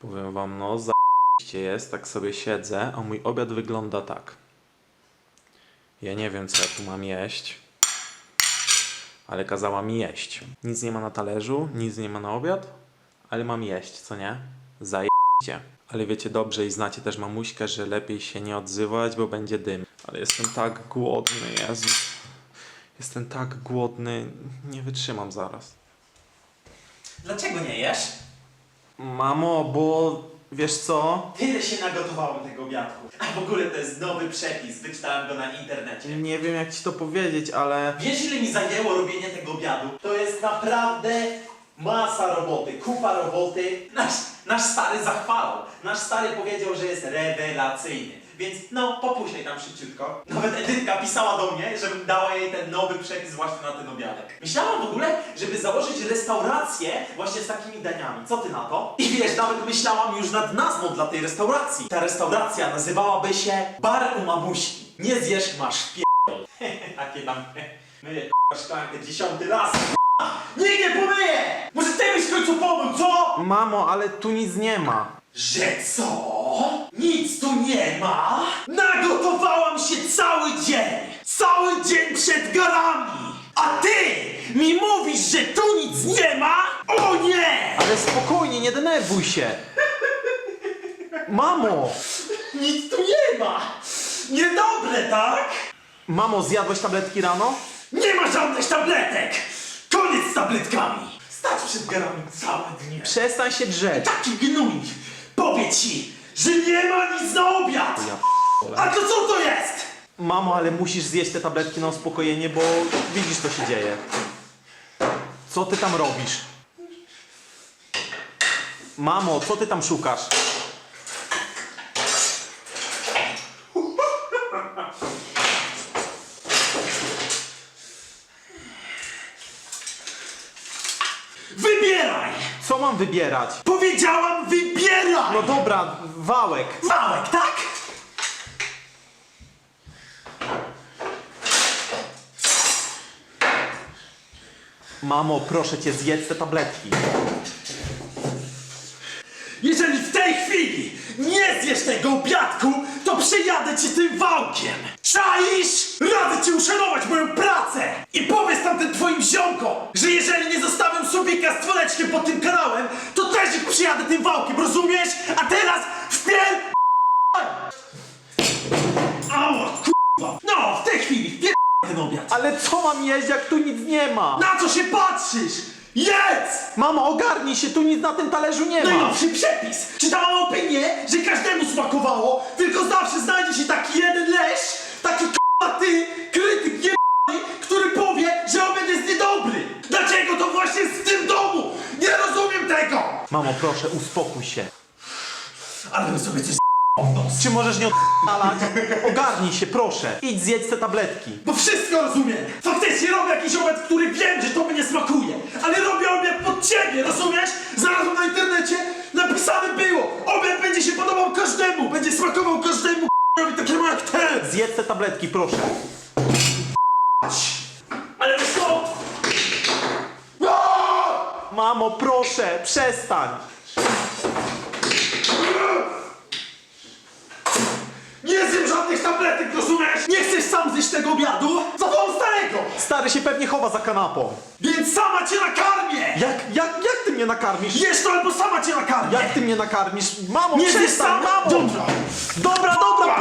Powiem wam, no za jest, tak sobie siedzę, a mój obiad wygląda tak. Ja nie wiem, co ja tu mam jeść, ale kazała mi jeść. Nic nie ma na talerzu, nic nie ma na obiad, ale mam jeść, co nie? Zajeździe. Ale wiecie dobrze i znacie też mamuśkę, że lepiej się nie odzywać, bo będzie dym. Ale jestem tak głodny, Jezus. Jestem tak głodny, nie wytrzymam zaraz. Dlaczego nie jesz? Mamo, bo wiesz co? Tyle się nagotowałem tego obiadku. A w ogóle to jest nowy przepis, wyczytałem go na internecie. Nie wiem jak ci to powiedzieć, ale Wiesz ile mi zajęło robienie tego obiadu? To jest naprawdę masa roboty, kupa roboty. Nasz, nasz stary zachwalał. Nasz stary powiedział, że jest rewelacyjny. Więc no, popuszaj tam szybciutko. Nawet Edytka pisała do mnie, żebym dała jej ten nowy przepis właśnie na ten obiadek. Myślałam w ogóle, żeby założyć restaurację właśnie z takimi daniami. Co ty na to? I wiesz, nawet myślałam już nad nazwą dla tej restauracji. Ta restauracja nazywałaby się Bar u. Nie zjesz, masz pierdol. Takie tam... Myję szklankę dziesiąty raz. Nikt nie pomyje! Końcu co? mamo, ale tu nic nie ma. Że co? Nic tu nie ma? Nagotowałam się cały dzień! Cały dzień przed garami! A ty mi mówisz, że tu nic nie ma? O nie! Ale spokojnie, nie denerwuj się. Mamo! Nic tu nie ma! Niedobre, tak? Mamo, zjadłeś tabletki rano? Nie ma żadnych tabletek! Koniec z tabletkami! Przed garami całe dnie. Przestań się drzeć. Taki gnój! Powie ci, że nie ma nic na obiad! Ja A to co to jest? Mamo, ale musisz zjeść te tabletki na uspokojenie, bo widzisz co się dzieje. Co ty tam robisz? Mamo, co ty tam szukasz? Wybieraj! Co mam wybierać? Powiedziałam wybieraj! No dobra, wałek. Wałek, tak? Mamo, proszę cię, zjedz te tabletki. Jeżeli w tej chwili nie zjesz tego obiadku, to przejadę cię tym wałkiem! Przyjadę tym wałkiem, rozumiesz? A teraz wpier... Ała, kurwa! No, w tej chwili wpier... ten obiad! Ale co mam jeść, jak tu nic nie ma? Na co się patrzysz? Jedz! Mamo, ogarnij się, tu nic na tym talerzu nie ma. Najnowszy przepis! Czytałam opinię, że każdemu smakowało, tylko zawsze znajdzie się taki jeden leś, taki k***a ty, krytyk Mamo, proszę, uspokój się. Ale sobie coś. Czy możesz nie odpalać? Ogarnij się, proszę. Idź zjedz te tabletki. Bo wszystko rozumiem! Faktycznie robię jakiś obiad, który wiem, że to mnie smakuje, ale robię obiad pod ciebie, rozumiesz? Znalazłem na internecie, napisane było, obiad będzie się podobał każdemu, będzie smakował każdemu k***owi takiemu jak ten! Zjedz te tabletki, proszę. Ale wiesz co? Mamo, proszę, przestań. Nie zjem żadnych tabletek, rozumiesz? Nie chcesz sam zjeść tego obiadu? Zawołam starego! Stary się pewnie chowa za kanapą. Więc sama cię nakarmię! Jak, jak, jak ty mnie nakarmisz? Jesz to albo sama cię nakarmię! Jak ty mnie nakarmisz? Mamo, Nie zjesz przestań, sam? mamo! Dobra! Dobra, dobra!